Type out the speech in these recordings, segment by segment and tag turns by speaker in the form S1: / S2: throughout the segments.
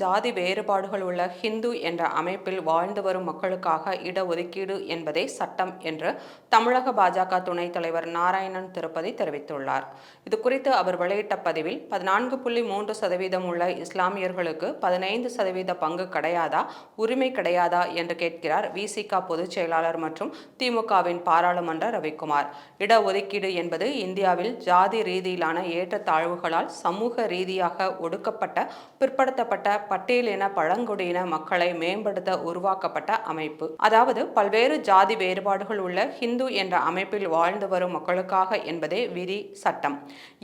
S1: ஜாதி வேறுபாடுகள் உள்ள ஹிந்து என்ற அமைப்பில் வாழ்ந்து வரும் மக்களுக்காக இடஒதுக்கீடு என்பதே சட்டம் என்று தமிழக பாஜக துணைத் தலைவர் நாராயணன் திருப்பதி தெரிவித்துள்ளார். இது குறித்து அவர் வெளியிட்ட பதிவில் பதினான்கு புள்ளி மூன்று சதவீதம் உள்ள இஸ்லாமியர்களுக்கு பதினைந்து சதவீத பங்கு கிடையாதா உரிமை கிடையாதா என்று கேட்கிறார் விசிக பொதுச் செயலாளர் மற்றும் திமுகவின் பாராளுமன்ற ரவிக்குமார். இடஒதுக்கீடு என்பது இந்தியாவில் ஜாதி ரீதியிலான ஏற்றத்தாழ்வுகளால் சமூக ரீதியாக ஒடுக்கப்பட்ட பிற்படுத்தப்பட்ட பட்டியலின பழங்குடியின மக்களை மேம்படுத்த உருவாக்கப்பட்ட அமைப்பு. அதாவது பல்வேறு ஜாதி வேறுபாடுகள் உள்ள ஹிந்து என்ற அமைப்பில் வாழ்ந்து வரும் மக்களுக்காக என்பதே விதி சட்டம்.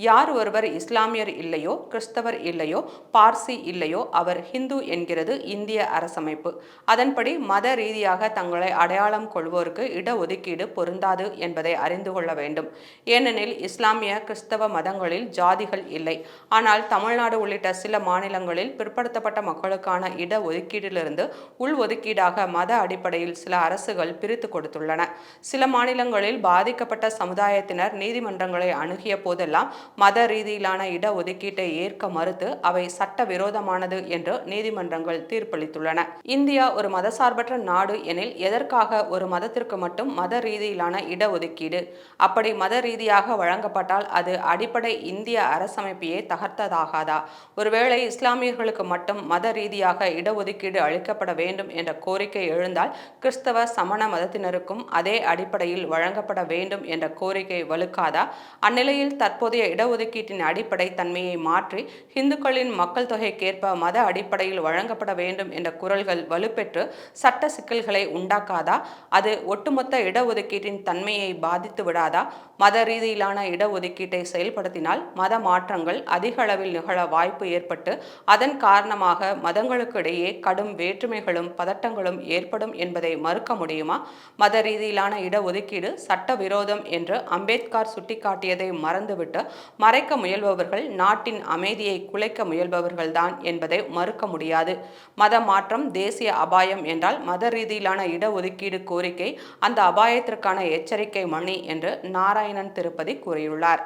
S1: யார் ஒருவர் இஸ்லாமியர் இல்லையோ கிறிஸ்தவர் இல்லையோ பார்சி இல்லையோ அவர் ஹிந்து என்கிறது இந்திய அரசமைப்பு. அதன்படி மத ரீதியாக தங்களை அடையாளம் கொள்வோருக்கு இடஒதுக்கீடு பொருந்தாது என்பதை அறிந்து கொள்ள வேண்டும். ஏனெனில் இஸ்லாமிய கிறிஸ்தவ மதங்களில் ஜாதிகள் இல்லை. ஆனால் தமிழ்நாடு உள்ளிட்ட சில மாநிலங்களில் பிற்படுத்தப்பட்ட மக்களுக்கான இட ஒதுக்கீட்டிலிருந்து உள் ஒதுக்கீடாக மத அடிப்படையில் சில அரசுகள் பிரித்து கொடுத்துள்ளன. சில மாநிலங்களில் பாதிக்கப்பட்ட சமுதாயத்தினர் நீதிமன்றங்களை அணுகிய போதெல்லாம் மத ரீதியிலான இட ஒதுக்கீட்டை ஏற்க மறுத்து அவை சட்டவிரோதமானது என்று நீதிமன்றங்கள் தீர்ப்பளித்துள்ளன. இந்தியா ஒரு மதசார்பற்ற நாடு எனில் எதற்காக ஒரு மதத்திற்கு மட்டும் மத ரீதியிலான இட ஒதுக்கீடு அப்படி மத ரீதியாக வழங்கப்பட்டால் அது அடிப்படை இந்திய அரசமைப்பையே தகர்த்ததாகாதா? ஒருவேளை இஸ்லாமியர்களுக்கு மட்டும் மத ரீதியாக இடஒதுக்கீடு அளிக்கப்பட வேண்டும் என்ற கோரிக்கை எழுந்தால் கிறிஸ்தவ சமண மதத்தினருக்கும் அதே அடிப்படையில் வழங்கப்பட வேண்டும் என்ற கோரிக்கை வலுக்காதா? அந்நிலையில் தற்போதைய இடஒதுக்கீட்டின் அடிப்படை தன்மையை மாற்றி இந்துக்களின் மக்கள் தொகைக்கேற்ப மத அடிப்படையில் வழங்கப்பட வேண்டும் என்ற குரல்கள் வலுப்பெற்று சட்ட சிக்கல்களை உண்டாக்காதா? அது ஒட்டுமொத்த இடஒதுக்கீட்டின் தன்மையை பாதித்து விடாதா? மத ரீதியிலான இடஒதுக்கீட்டை செயல்படுத்தினால் மத மாற்றங்கள் அதிக அளவில் நிகழ வாய்ப்பு ஏற்பட்டு அதன் காரணமாக மதங்களுக்கு இடையே கடும் வேற்றுமைகளும் பதட்டங்களும் ஏற்படும் என்பதை மறுக்க முடியுமா? மத ரீதியிலான இடஒதுக்கீடு சட்டவிரோதம் என்று அம்பேத்கர் சுட்டிக்காட்டியதை மறந்துவிட்டு மறைக்க முயல்பவர்கள் நாட்டின் அமைதியை குலைக்க முயல்பவர்கள்தான் என்பதை மறுக்க முடியாது. மத மாற்றம் தேசிய அபாயம் என்றால் மத ரீதியிலான இடஒதுக்கீடு கோரிக்கை அந்த அபாயத்திற்கான எச்சரிக்கை மணி என்று நாராயணன் திருப்பதி கூறியுள்ளார்.